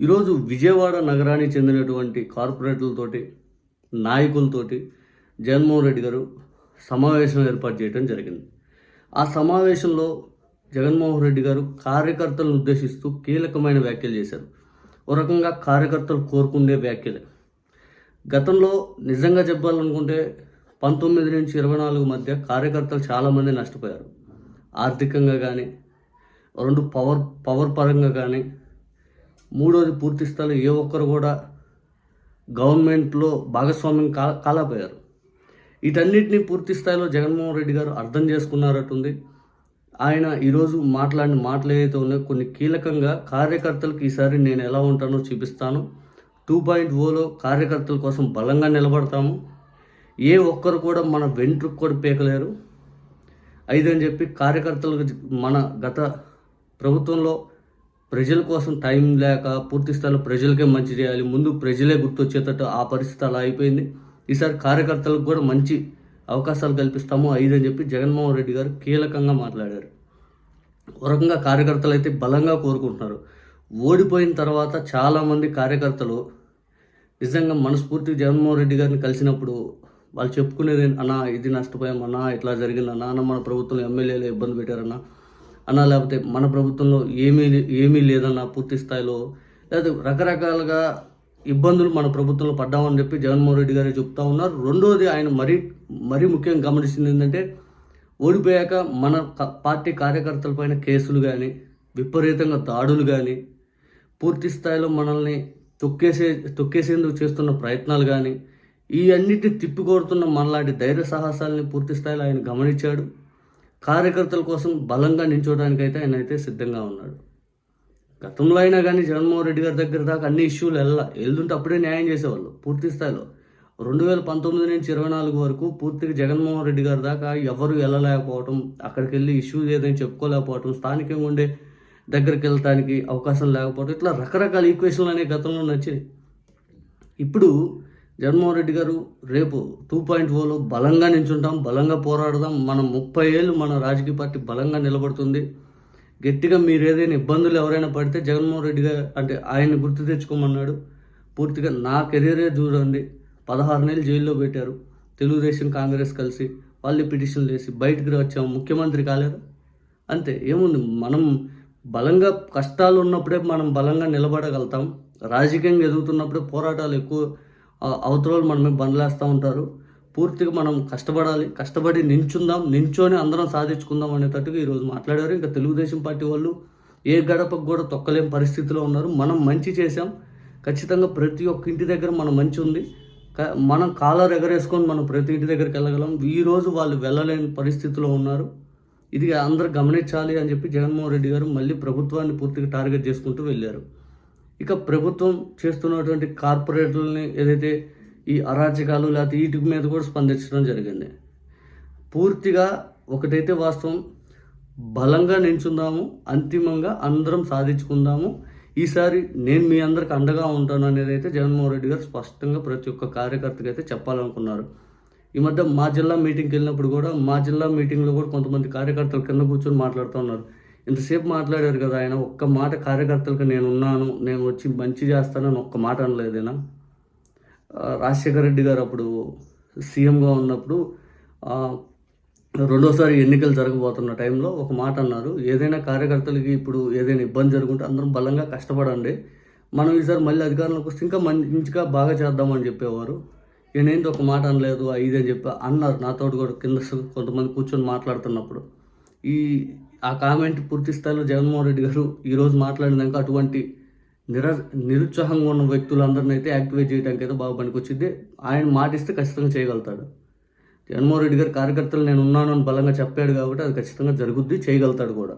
ఈరోజు విజయవాడ నగరానికి చెందినటువంటి కార్పొరేటర్లతోటి నాయకులతోటి జగన్మోహన్ రెడ్డి గారు సమావేశం ఏర్పాటు చేయడం జరిగింది. ఆ సమావేశంలో జగన్మోహన్ రెడ్డి గారు కార్యకర్తలను ఉద్దేశిస్తూ కీలకమైన వ్యాఖ్యలు చేశారు. ఒక రకంగా కార్యకర్తలు కోరుకునే వ్యాఖ్యలే. గతంలో నిజంగా చెప్పాలనుకుంటే పంతొమ్మిది నుంచి ఇరవై నాలుగు మధ్య కార్యకర్తలు చాలామంది నష్టపోయారు. ఆర్థికంగా కానీ రెండు పవర్ పవర్ పరంగా కానీ మూడోది పూర్తి స్థాయిలో ఏ ఒక్కరు కూడా గవర్నమెంట్లో భాగస్వామ్యం కా కాలపోయారు వీటన్నిటినీ పూర్తి స్థాయిలో జగన్మోహన్ రెడ్డి గారు అర్థం చేసుకున్నారంటుంది ఆయన ఈరోజు మాట్లాడిన మాటలు ఏదైతే ఉన్నాయో కొన్ని కీలకంగా కార్యకర్తలకు ఈసారి నేను ఎలా ఉంటానో చూపిస్తాను. టూ పాయింట్ ఓలో కార్యకర్తల కోసం బలంగా నిలబడతాము. ఏ ఒక్కరు కూడా మన వెంట్రుకు కూడా పీకలేరు. ఐదని చెప్పి కార్యకర్తలకు మన గత ప్రభుత్వంలో ప్రజల కోసం టైం లేక పూర్తి స్థాయిలో ప్రజలకే మంచి చేయాలి. ముందు ప్రజలే గుర్తొచ్చేటట్టు ఆ పరిస్థితి అలా అయిపోయింది. ఈసారి కార్యకర్తలకు కూడా మంచి అవకాశాలు కల్పిస్తాము ఐదు అని చెప్పి జగన్మోహన్ రెడ్డి గారు కీలకంగా మాట్లాడారు. ఒక రకంగా కార్యకర్తలు అయితే బలంగా కోరుకుంటున్నారు. ఓడిపోయిన తర్వాత చాలామంది కార్యకర్తలు నిజంగా మనస్ఫూర్తి జగన్మోహన్ రెడ్డి గారిని కలిసినప్పుడు వాళ్ళు చెప్పుకునేది అన్నా ఇది నష్టపోయాం అన్నా ఇట్లా జరిగిందన్నా అన్న మన ప్రభుత్వం ఎమ్మెల్యేలు ఇబ్బంది పెట్టారన్నా అన్నా లేకపోతే మన ప్రభుత్వంలో ఏమీ ఏమీ లేదన్నా పూర్తి స్థాయిలో లేకపోతే రకరకాలుగా ఇబ్బందులు మన ప్రభుత్వంలో పడ్డామని చెప్పి జగన్మోహన్ రెడ్డి గారు చెప్తా ఉన్నారు. రెండోది ఆయన మరీ మరీ ముఖ్యంగా గమనించింది ఏంటంటే ఓడిపోయాక మన పార్టీ కార్యకర్తలపైన కేసులు కానీ విపరీతంగా దాడులు కానీ పూర్తి స్థాయిలో మనల్ని తొక్కేసే తొక్కేసేందుకు చేస్తున్న ప్రయత్నాలు కానీ ఈ అన్నిటిని తిప్పికొడుతున్న మనలాంటి ధైర్య సాహసాలని పూర్తి స్థాయిలో ఆయన గమనించాడు. కార్యకర్తల కోసం బలంగా నిల్చోవడానికైతే ఆయన అయితే సిద్ధంగా ఉన్నాడు. గతంలో అయినా కానీ జగన్మోహన్ రెడ్డి గారి దగ్గర దాకా అన్ని ఇష్యూలు వెళ్ళా వెళ్తుంటే అప్పుడే న్యాయం చేసేవాళ్ళు పూర్తి స్థాయిలో. రెండు వేల పంతొమ్మిది నుంచి ఇరవై నాలుగు వరకు పూర్తిగా జగన్మోహన్ రెడ్డి గారి దాకా ఎవరు వెళ్ళలేకపోవటం అక్కడికి వెళ్ళి ఇష్యూ ఏదైనా చెప్పుకోలేకపోవటం స్థానికంగా ఉండే దగ్గరికి వెళ్ళటానికి అవకాశం లేకపోవడం ఇట్లా రకరకాల ఈక్వేషన్లు అనేవి గతంలో నచ్చినాయి ఇప్పుడు జగన్మోహన్ రెడ్డి గారు రేపు టూ పాయింట్ ఓలో బలంగా నించుంటాం బలంగా పోరాడదాం. మనం ముప్పై ఏళ్ళు మన రాజకీయ పార్టీ బలంగా నిలబడుతుంది. గట్టిగా మీరు ఏదైనా ఇబ్బందులు ఎవరైనా పడితే జగన్మోహన్ రెడ్డి గారు అంటే ఆయన్ని గుర్తు తెచ్చుకోమన్నాడు. పూర్తిగా నా కెరీరే చూడండి పదహారు నెలలు జైల్లో పెట్టారు. తెలుగుదేశం కాంగ్రెస్ కలిసి వాళ్ళు పిటిషన్లు వేసి బయటకు వచ్చాము. ముఖ్యమంత్రి కాలేదు? అంతే. ఏముంది? మనం బలంగా కష్టాలు ఉన్నప్పుడే మనం బలంగా నిలబడగలుగుతాం. రాజకీయంగా ఎదుగుతున్నప్పుడే పోరాటాలు ఎక్కువ అవతల వాళ్ళు మనమే బండ్లేస్తూ ఉంటారు. పూర్తిగా మనం కష్టపడాలి కష్టపడి నించుందాం నించొని అందరం సాధించుకుందాం అనేటట్టుగా ఈరోజు మాట్లాడారు. ఇంకా తెలుగుదేశం పార్టీ వాళ్ళు ఏ గడపకు కూడా తొక్కలేని పరిస్థితిలో ఉన్నారు. మనం మంచి చేసాం ఖచ్చితంగా ప్రతి ఒక్క ఇంటి దగ్గర మన మంచి ఉంది మనం కాలర్ ఎగరేసుకొని మనం ప్రతి ఇంటి దగ్గరికి వెళ్ళగలం. ఈరోజు వాళ్ళు వెళ్ళలేని పరిస్థితిలో ఉన్నారు. ఇది అందరు గమనించాలి అని చెప్పి జగన్మోహన్ రెడ్డి గారు మళ్ళీ ప్రభుత్వాన్ని పూర్తిగా టార్గెట్ చేసుకుంటూ వెళ్ళారు. ఇక ప్రభుత్వం చేస్తున్నటువంటి కార్పొరేట్లని ఏదైతే ఈ అరాచకాలు లేకపోతే వీటి మీద కూడా స్పందించడం జరిగింది. పూర్తిగా ఒకటైతే వాస్తవం బలంగా నించుందాము అంతిమంగా అందరం సాధించుకుందాము. ఈసారి నేను మీ అందరికి అండగా ఉంటాను అనేది అయితే జగన్మోహన్ రెడ్డి గారు స్పష్టంగా ప్రతి ఒక్క కార్యకర్తకి అయితే చెప్పాలనుకున్నారు. ఈ మధ్య మా జిల్లా మీటింగ్కి వెళ్ళినప్పుడు కూడా మా జిల్లా మీటింగ్లో కూడా కొంతమంది కార్యకర్తలు కింద కూర్చొని మాట్లాడుతూ ఉన్నారు. ఇంతసేపు మాట్లాడారు కదా ఆయన ఒక్క మాట కార్యకర్తలకు నేను ఉన్నాను నేను వచ్చి మంచి చేస్తానని ఒక్క మాట అనలేదేనా ఆ, రాజశేఖర రెడ్డి గారు అప్పుడు సీఎంగా ఉన్నప్పుడు రెండోసారి ఎన్నికలు జరగబోతున్న టైంలో ఒక మాట అన్నారు. ఏదైనా కార్యకర్తలకి ఇప్పుడు ఏదైనా ఇబ్బంది జరుగుంటే అందరం బలంగా కష్టపడండి. మనం ఈసారి మళ్ళీ అధికారంలోకి వస్తే ఇంకా మంచిగా బాగా చేద్దామని చెప్పేవారు. నేనేంటి ఒక మాట అనలేదు ఐదు అని చెప్పి అన్నారు నాతో కూడా కింద కొంతమంది కూర్చొని మాట్లాడుతున్నప్పుడు. ఈ ఆ కామెంట్ పూర్తి స్థాయిలో జగన్మోహన్ రెడ్డి గారు ఈరోజు మాట్లాడినాక అటువంటి నిర నిరుత్సాహంగా ఉన్న వ్యక్తులందరినీ అయితే యాక్టివేట్ చేయడానికి అయితే బాగా పనికొచ్చింది ఆయన మాటిస్తే ఖచ్చితంగా చేయగలుగుతాడు. జగన్మోహన్ రెడ్డి గారు కార్యకర్తలు నేను ఉన్నాను అని బలంగా చెప్పాడు కాబట్టి అది ఖచ్చితంగా జరుగుద్ది చేయగలుగుతాడు కూడా.